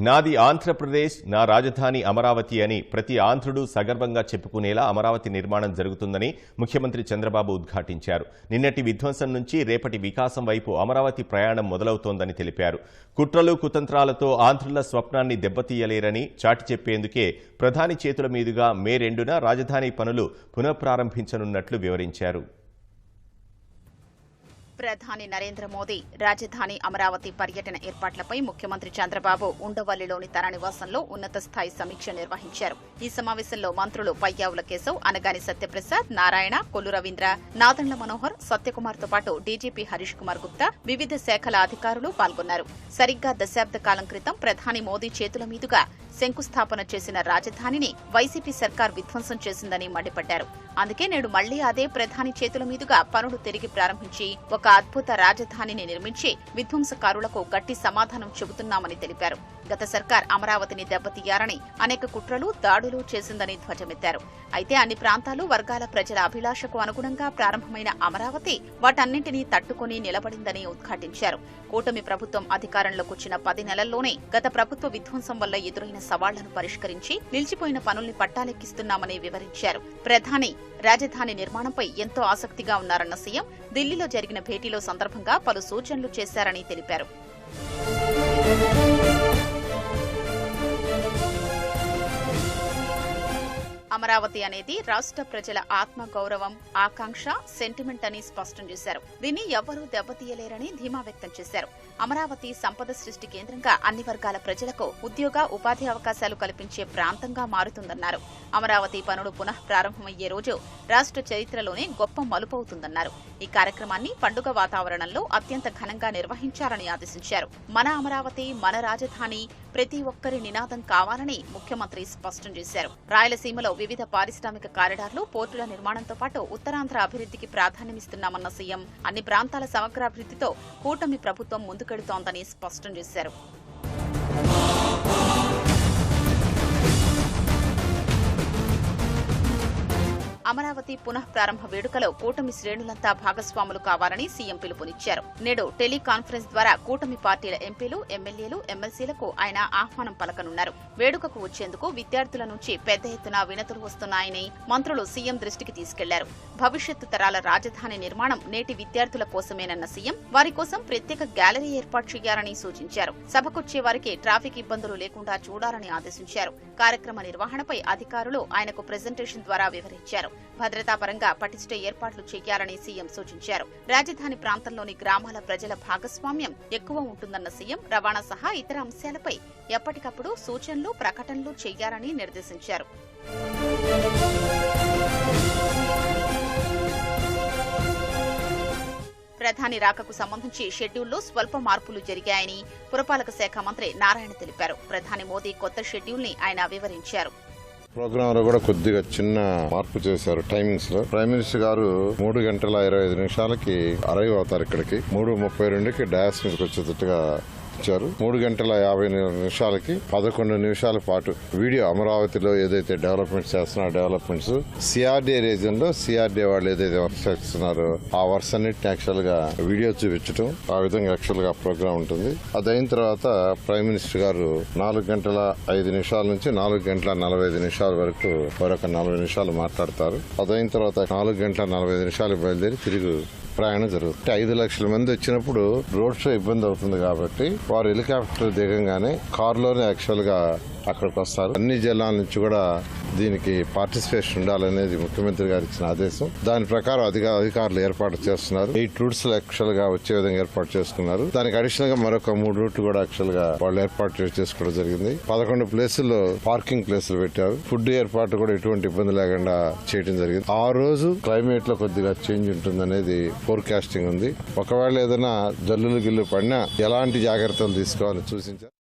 నాది ఆంధ్రప్రదేశ్ నా రాజధాని అమరావతి అని ప్రతి ఆంధ్రుడు సగర్వంగా చెప్పుకునేలా అమరావతి నిర్మాణం జరుగుతుందని ముఖ్యమంత్రి చంద్రబాబు ఉద్ఘాటించారు. నిన్నటి విధ్వంసం నుంచి రేపటి వికాసం వైపు అమరావతి ప్రయాణం మొదలవుతోందని తెలిపారు. కుట్రలు కుతంత్రాలతో ఆంధ్రుల స్వప్నాన్ని దెబ్బతీయలేరని చాటి చెప్పేందుకే ప్రధాని చేతుల మీదుగా మే రెండున రాజధాని పనులు పునఃప్రారంభించనున్నట్లు వివరించారు. ప్రధాని నరేంద్ర మోదీ రాజధాని అమరావతి పర్యటన ఏర్పాట్లపై ముఖ్యమంత్రి చంద్రబాబు ఉండవల్లిలోని తన నివాసంలో ఉన్నత స్థాయి సమీక్ష నిర్వహించారు. ఈ సమావేశంలో మంత్రులు పయ్యావుల కేశవ్ అనగాని సత్యప్రసాద్ నారాయణ కొల్లు రవీంద్ర నాదండ్ల మనోహర్ సత్యకుమార్తో పాటు డీజీపీ హరీష్ కుమార్ గుప్తా వివిధ శాఖల అధికారులు పాల్గొన్నారు. సరిగ్గా దశాబ్ద కాలం క్రితం ప్రధాని మోదీ చేతుల మీదుగా శంకుస్థాపన చేసిన రాజధానిని వైసీపీ సర్కార్ విధ్వంసం చేసిందని మండిపడ్డారు. అందుకే నేడు మళ్ళీ అదే ప్రధాని చేతుల మీదుగా పనులు తిరిగి ప్రారంభించి ఒక అద్భుత రాజధానిని నిర్మించి విధ్వంసకారులకు గట్టి సమాధానం చెబుతున్నామని తెలిపారు. గత సర్కార్ అమరావతిని దెబ్బతీయారని అనేక కుట్రలు దాడులు చేసిందని ధ్వజమెత్తారు. అయితే అన్ని ప్రాంతాలు వర్గాల ప్రజల అభిలాషకు అనుగుణంగా ప్రారంభమైన అమరావతి వాటన్నింటినీ తట్టుకుని నిలబడిందని ఉద్ఘాటించారు. కూటమి ప్రభుత్వం అధికారంలోకి వచ్చిన పది నెలల్లోనే గత ప్రభుత్వ విధ్వంసం వల్ల ఎదురైన సవాళ్ళను పరిష్కరించి నిలిచిపోయిన పనుల్ని పట్టాలెక్కిస్తున్నామని వివరించారు. ప్రధాని రాజధాని నిర్మాణంపై ఎంతో ఆసక్తిగా ఉన్నారన్న సీఎం ఢిల్లీలో జరిగిన భేటీలో సందర్భంగా పలు సూచనలు చేశారని తెలిపారు. అమరావతి అనేది రాష్ట్ర ప్రజల ఆత్మ గౌరవం ఆకాంక్ష సెంటిమెంట్ అని స్పష్టం చేశారు. దీన్ని ఎవ్వరూ దెబ్బతీయలేరని ధీమా వ్యక్తం చేశారు. అమరావతి సంపద సృష్టి కేంద్రంగా అన్ని వర్గాల ప్రజలకు ఉద్యోగ ఉపాధి అవకాశాలు కల్పించే ప్రాంతంగా మారుతుందన్నారు. అమరావతి పనులు పునః ప్రారంభమయ్యే రోజు రాష్ట్ర చరిత్రలోనే గొప్ప మలుపవుతుందన్నారు. ఈ కార్యక్రమాన్ని పండుగ వాతావరణంలో అత్యంత ఘనంగా నిర్వహించాలని ఆదేశించారు. మన అమరావతి మన రాజధాని ప్రతి ఒక్కరి నినాదం కావాలని ముఖ్యమంత్రి స్పష్టం చేశారు. రాయలసీమలో వివిధ పారిశ్రామిక కారిడార్లు పోర్టుల నిర్మాణంతో పాటు ఉత్తరాంధ్ర అభివృద్ధికి ప్రాధాన్యమిస్తున్నామన్న సీఎం. అన్ని ప్రాంతాల సమగ్రాభివృద్ధితో కూటమి ప్రభుత్వం ముందుకెడుతోందని స్పష్టం చేశారు. అమరావతి పునః ప్రారంభ వేడుకలో కూటమి శ్రేణులంతా భాగస్వాములు కావాలని సీఎం పిలుపునిచ్చారు. నేడు టెలికాన్ఫరెన్స్ ద్వారా కూటమి పార్టీల ఎంపీలు ఎమ్మెల్యేలు ఎమ్మెల్సీలకు ఆయన ఆహ్వానం పలకనున్నారు. వేడుకకు వచ్చేందుకు విద్యార్థుల నుంచి పెద్ద ఎత్తున వినతులు వస్తున్నాయని మంత్రులు సీఎం దృష్టికి తీసుకెళ్ళారు. భవిష్యత్తు తరాల రాజధాని నిర్మాణం నేటి విద్యార్థుల కోసమేనన్న సీఎం వారి కోసం ప్రత్యేక గ్యాలరీ ఏర్పాటు చేయాలని సూచించారు. సభకొచ్చే వారికి ట్రాఫిక్ ఇబ్బందులు లేకుండా చూడాలని ఆదేశించారు. కార్యక్రమ నిర్వహణపై అధికారులు ఆయనకు ప్రెజెంటేషన్ ద్వారా వివరించారు. భద్రతాపరంగా పటిష్ట ఏర్పాట్లు చేయాలని సీఎం సూచించారు. రాజధాని ప్రాంతంలోని గ్రామాల ప్రజల భాగస్వామ్యం ఎక్కువ ఉంటుందన్న సీఎం రవాణా సహా ఇతర అంశాలపై ఎప్పటికప్పుడు సూచనలు ప్రకటనలు చేయాలని నిర్దేశించారు. ప్రధాని రాకకు సంబంధించి షెడ్యూల్లో స్వల్ప మార్పులు జరిగాయని పురపాలక శాఖ మంత్రి నారాయణ తెలిపారు. ప్రధాని మోదీ కొత్త షెడ్యూల్ని ఆయన వివరించారు. ప్రోగ్రామ్లో కూడా కొద్దిగా చిన్న మార్పు చేశారు టైమింగ్స్లో ప్రైమ్ మినిస్టర్ గారు మూడు గంటల ఇరవై ఐదు నిమిషాలకి అరైవ్ అవుతారు ఇక్కడికి. మూడు ముప్పై రెండుకి డాస్ మీదకి వచ్చేటట్టుగా ఇచ్చారు. మూడు గంటల యాభై నిమిషాలకి పదకొండు నిమిషాల పాటు వీడియో అమరావతిలో ఏదైతే డెవలప్మెంట్స్ చేస్తున్నారో డెవలప్మెంట్స్ సిఆర్డీఏ రీజన్లో సిఆర్డీఏ వాళ్ళు ఏదైతే వర్క్ చేస్తున్నారో ఆ వర్క్స్ అన్నిటిని యాక్చువల్గా వీడియో చూపించడం ఆ విధంగా యాక్చువల్గా ప్రోగ్రామ్ ఉంటుంది. అది అయిన తర్వాత ప్రైమ్ మినిస్టర్ గారు నాలుగు గంటల ఐదు నిమిషాల నుంచి నాలుగు గంటల నలభై ఐదు నిమిషాల వరకు మరొక నలభై నిమిషాలు మాట్లాడతారు. అదైన తర్వాత నాలుగు గంటల నలభై ఐదు నిమిషాలు బయలుదేరి తిరిగి ప్రయాణం జరుగుతుంది. ఐదు లక్షల మంది వచ్చినప్పుడు రోడ్ షో ఇబ్బంది అవుతుంది కాబట్టి వారు హెలికాప్టర్ దిగంగానే కారులోనే యాక్చువల్గా అక్కడికి వస్తారు. అన్ని జిల్లాల నుంచి కూడా దీనికి పార్టిసిపేషన్ ఉండాలనేది ముఖ్యమంత్రి గారు ఇచ్చిన ఆదేశం. దాని ప్రకారం అధిక అధికారులు ఏర్పాటు చేస్తున్నారు. ఎయిట్ రూట్స్ యాక్చువల్గా వచ్చే విధంగా ఏర్పాటు చేసుకున్నారు. దానికి అడిషనల్గా మరొక మూడు రూట్లు కూడా యాక్చువల్గా వాళ్ళు ఏర్పాటు చేసుకోవడం జరిగింది. పదకొండు ప్లేసుల్లో పార్కింగ్ ప్లేసులు పెట్టారు. ఫుడ్ ఏర్పాటు కూడా ఎటువంటి ఇబ్బంది లేకుండా చేయడం జరిగింది. ఆ రోజు క్లైమేట్లో కొద్దిగా చేంజ్ ఉంటుంది అనేది ఫోర్కాస్టింగ్ ఉంది. ఒకవేళ ఏదైనా జల్లులు గిల్లు పడినా ఎలాంటి జాగ్రత్తలు తీసుకోవాలని సూచించారు